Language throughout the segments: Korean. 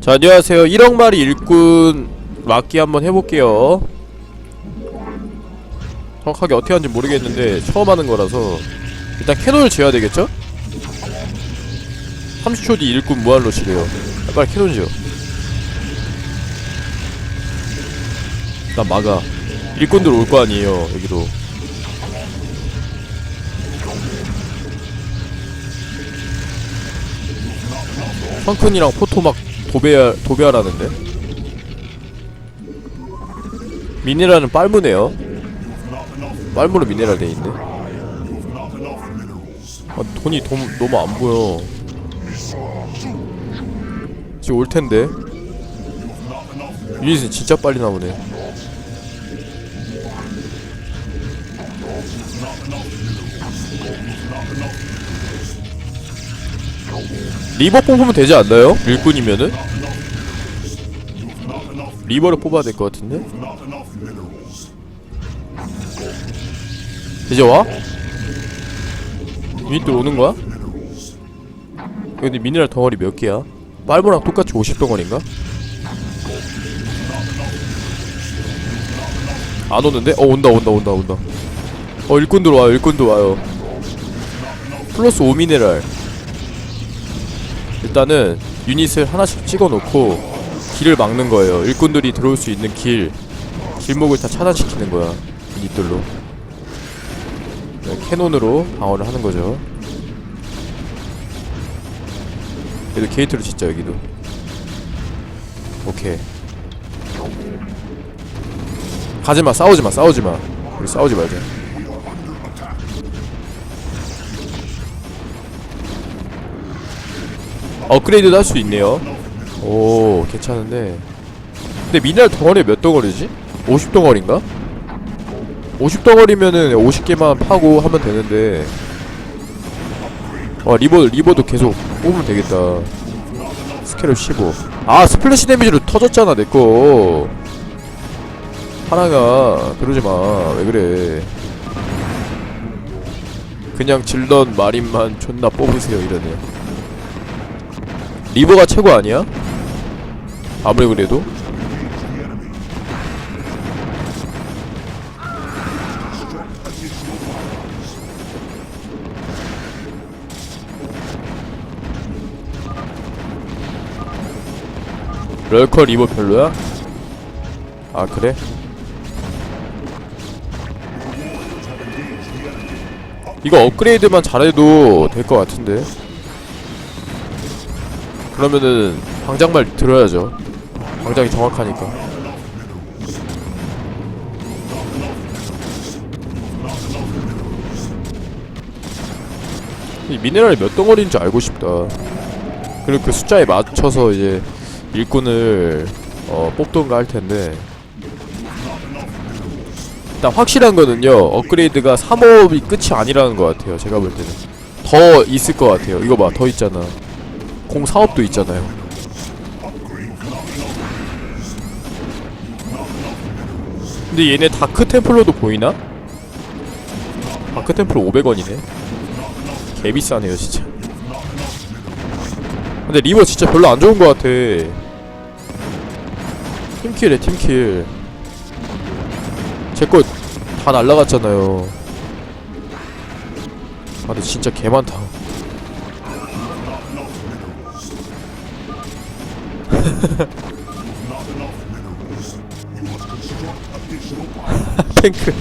자 안녕하세요. 1억 마리 일꾼 막기 한번 해볼게요. 정확하게 어떻게 하는지 모르겠는데 처음 하는 거라서 일단 캐논을 지어야 되겠죠? 30초 뒤 일꾼 무한로 치래요. 야, 빨리 캐논 지어. 일단 막아. 일꾼들 올 거 아니에요 여기로 성큰이랑 포토 막 도배 도배하라는데? 미네랄은 빨무네요. 빨무로 미네랄 돼 있네. 아, 돈이 도, 너무 안 보여. 지금 올 텐데. 유닛은 진짜 빨리 나오네 리버 뽑으면 되지 않나요? 일꾼이면은? 리버를 뽑아야 될 것 같은데? 이제 와? 유닛들 오는 거야? 근데 미네랄 덩어리 몇 개야? 빨보랑 똑같이 50덩어리인가? 안 오는데? 어 온다 온다 온다 온다 어 일꾼들 와요 일꾼들 와요 플러스 5미네랄 일단은 유닛을 하나씩 찍어놓고 길을 막는 거예요. 일꾼들이 들어올 수 있는 길, 길목을 다 차단시키는 거야. 유닛들로. 네, 캐논으로 방어를 하는 거죠. 여기도 게이트로 짓자 여기도. 오케이. 가지마, 싸우지마, 싸우지마. 우리 싸우지 말자. 업그레이드도 할 수 있네요. 오, 괜찮은데. 근데 미네랄 덩어리 몇 덩어리지? 50덩어리인가? 50덩어리면은 50개만 파고 하면 되는데. 와, 리버, 리버도 계속 뽑으면 되겠다. 스케일 15. 아, 스플래시 데미지로 터졌잖아, 내꺼. 하나가, 그러지 마. 왜 그래. 그냥 질던 마린만 존나 뽑으세요, 이러네. 리버가 최고 아니야? 아무리 그래도 럴커 리버 별로야? 아 그래? 이거 업그레이드만 잘해도 될 것 같은데 그러면은 방장 말 들어야죠. 방장이 정확하니까. 이 미네랄이 몇 덩어리인지 알고 싶다. 그리고 그 숫자에 맞춰서 이제 일꾼을 어, 뽑던가 할 텐데. 일단 확실한 거는요. 업그레이드가 3업이 끝이 아니라는 것 같아요. 제가 볼 때는. 더 있을 것 같아요. 이거 봐. 더 있잖아. 공 사업도 있잖아요. 근데 얘네 다크 템플러도 보이나? 다크 템플러 500원이네. 개 비싸네요, 진짜. 근데 리버 진짜 별로 안 좋은 것 같아. 팀킬해, 팀킬. 제 거 다 날라갔잖아요. 아, 근데 진짜 개 많다. 탱크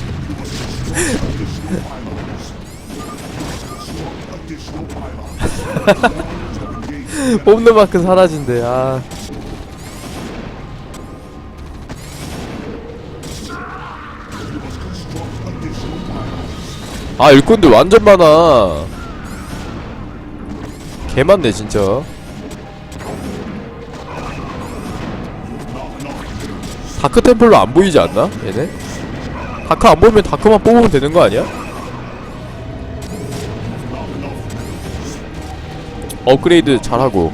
뽑는 만큼 사라진대 아 아, 일꾼들 완전 많아. 개 많네, 진짜. 다크 템플로 안 보이지 않나? 얘네? 다크 안 보이면 다크만 뽑으면 되는 거 아니야? 업그레이드 잘하고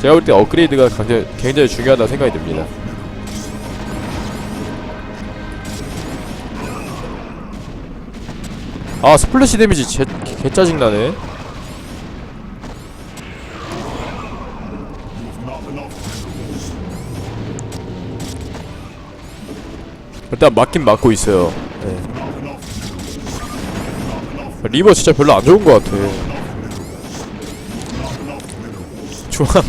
제가 볼 때 업그레이드가 굉장히, 굉장히 중요하다 생각이 듭니다 아 스플래시 데미지 개, 개 짜증나네 일단 맞긴 맞고 있어요. 네. 리버 진짜 별로 안 좋은 것 같아. 중앙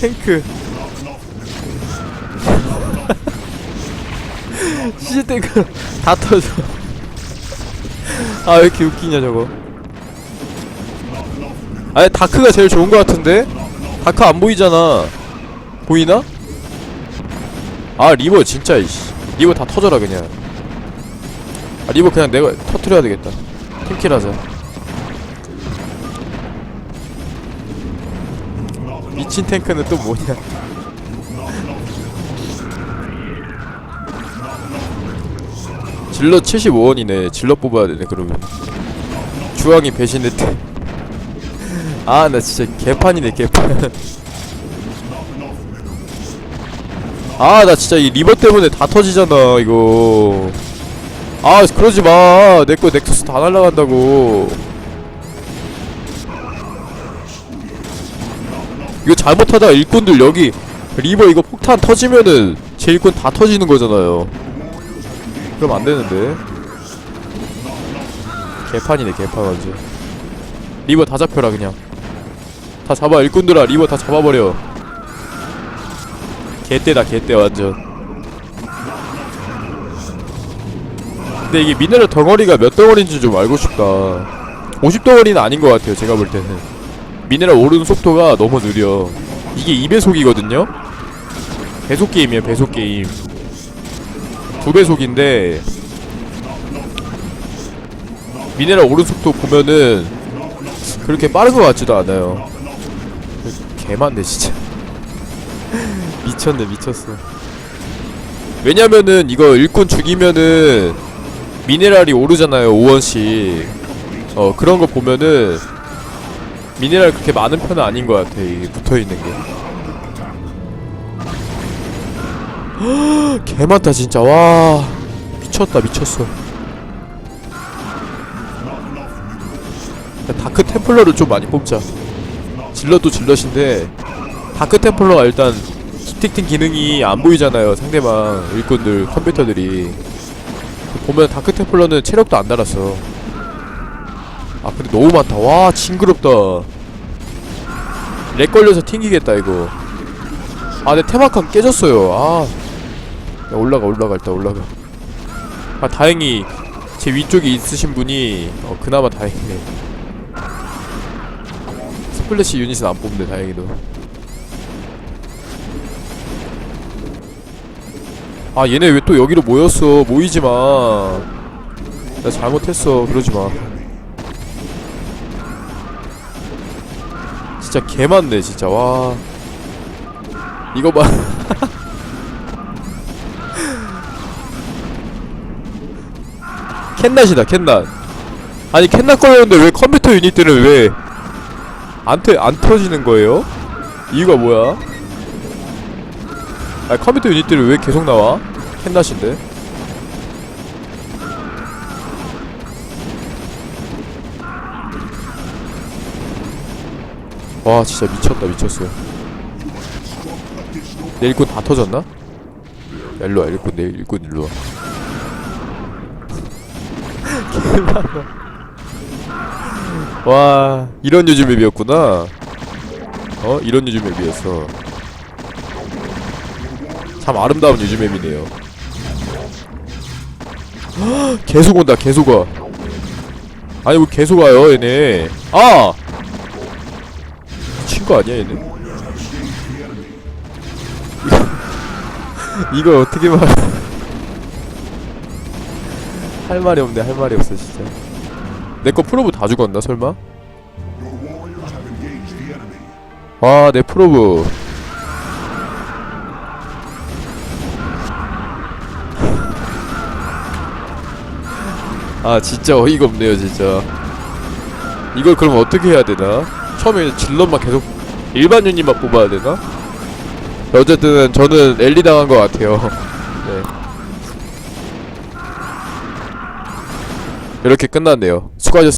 탱크 시즈 탱크 다 터져. 아 왜 이렇게 웃기냐 저거. 아니 다크가 제일 좋은 것 같은데 다크 안 보이잖아. 보이나? 아 리버 진짜 이씨 리버 다 터져라 그냥. 아 리버 그냥 내가 터트려야 되겠다. 팀킬 하자. 미친 탱크는 또 뭐냐. 질럿 75원이네. 질럿 뽑아야 되네 그러면. 주황이 배신했대. 아 나 진짜 개판이네 개판 아 나 진짜 이 리버 때문에 다 터지잖아 이거. 아 그러지 마. 내 거 넥서스 다 날라간다고. 이거 잘못하다가 일꾼들 여기 리버 이거 폭탄 터지면은 제 일꾼 다 터지는 거잖아요. 그럼 안 되는데. 개판이네 개판 완전. 리버 다 잡혀라 그냥. 다 잡아 일꾼들아. 리버 다 잡아버려 개떼다 개떼 완전. 근데 이게 미네랄 덩어리가 몇 덩어리인지 좀 알고 싶다. 50덩어리는 아닌 것 같아요 제가 볼 때는. 미네랄 오르는 속도가 너무 느려. 이게 2배속이거든요? 배속 게임이에요 배속 게임. 2배속인데 미네랄 오른 속도 보면은 그렇게 빠른 것 같지도 않아요. 개만네 진짜 미쳤네 미쳤어. 왜냐면은 이거 일꾼 죽이면은 미네랄이 오르잖아요 5원씩. 어 그런 거 보면은 미네랄 그렇게 많은 편은 아닌 것 같아 이게 붙어있는 게. 개 많다 진짜. 와 미쳤다 미쳤어. 야, 다크 템플러를 좀 많이 뽑자. 질럿도 질럿인데 다크 템플러가 일단 기특팅 기능이 안 보이잖아요 상대방 일꾼들 컴퓨터들이. 보면 다크 템플러는 체력도 안 달았어. 아 근데 너무 많다. 와 징그럽다. 렉 걸려서 튕기겠다 이거. 아내 테마칸 깨졌어요. 아. 야, 올라가 올라가 일단 올라가. 아 다행히 제 위쪽에 있으신 분이 어 그나마 다행이네. 스플래시 유닛은 안 뽑네 다행히도 아 얘네 왜 또 여기로 모였어? 모이지마. 나 잘못했어. 그러지마. 진짜 개 많네 진짜. 와. 이거 봐. 캔낫이다 캔낫. 아니 캔낫 걸렸는데 왜 컴퓨터 유닛들은 왜 안, 터, 안 터지는 거예요? 이유가 뭐야? 아 컴퓨터 유닛들이 왜 계속 나와? 캔낫인데 와 진짜 미쳤다 미쳤어 내 일꾼 다 터졌나? 야 일로와 일꾼 내 일꾼 일로와 와 이런 요즘 맵이었구나 어? 이런 요즘 맵이었어 참 아름다운 요즘 맵이네요. 계속 온다 계속 와. 아니 뭐 계속 와요 얘네? 아! 미친 거 아니야 얘네? 이걸 어떻게 말 할 말이 없네 할 말이 없어 진짜. 내 거 프로브 다 죽었나 설마? 와내 프로브 아 진짜 어이가 없네요 진짜 이걸 그럼 어떻게 해야 되나? 처음에 질럿만 계속 일반 유닛만 뽑아야 되나? 어쨌든 저는 엘리 당한 것 같아요 네. 이렇게 끝났네요 수고하셨습니다